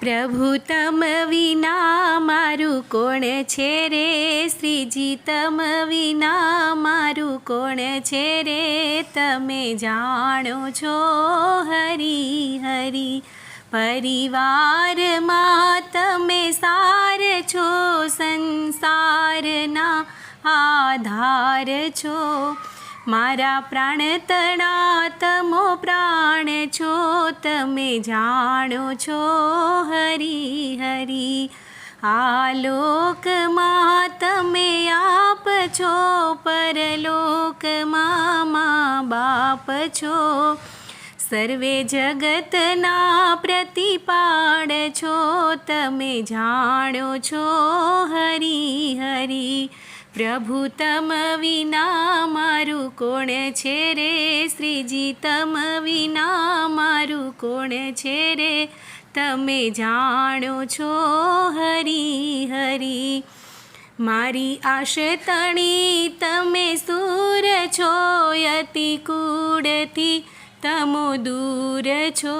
પ્રભુ તમ વિના મારું કોણ છે રે? શ્રીજી તમ વિના મારું કોણ છે રે? તમે જાણો છો હરી હરી. પરિવારમાં તમે સાર છો, સંસારના આધાર છો. મારા પ્રાણ તણા તમો પ્રાણ છો, તમે જાણો છો, હરી હરી. આ લોકમાં તમે આપ છો, પરલોકમાં મા બાપ છો. સર્વે જગતના પ્રતિપાડ છો, તમે જાણો છો, હરી હરી. પ્રભુ તમ વિના મારું કોણ છે રે? શ્રીજી, તમ વિના મારું કોણ છે રે? તમે જાણો છો હરી હરી. મારી આશ તણી તમે સૂર છો યતિ કુળથી તમો દૂર છો.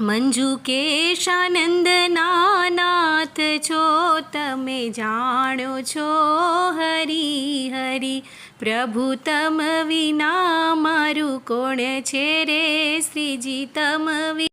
મંજુ કેશાનંદ નાથ છો, તમે જાણો છો હરી હરી. પ્રભુ તમ વિના મારું કોણ છે રે? શ્રીજી તમ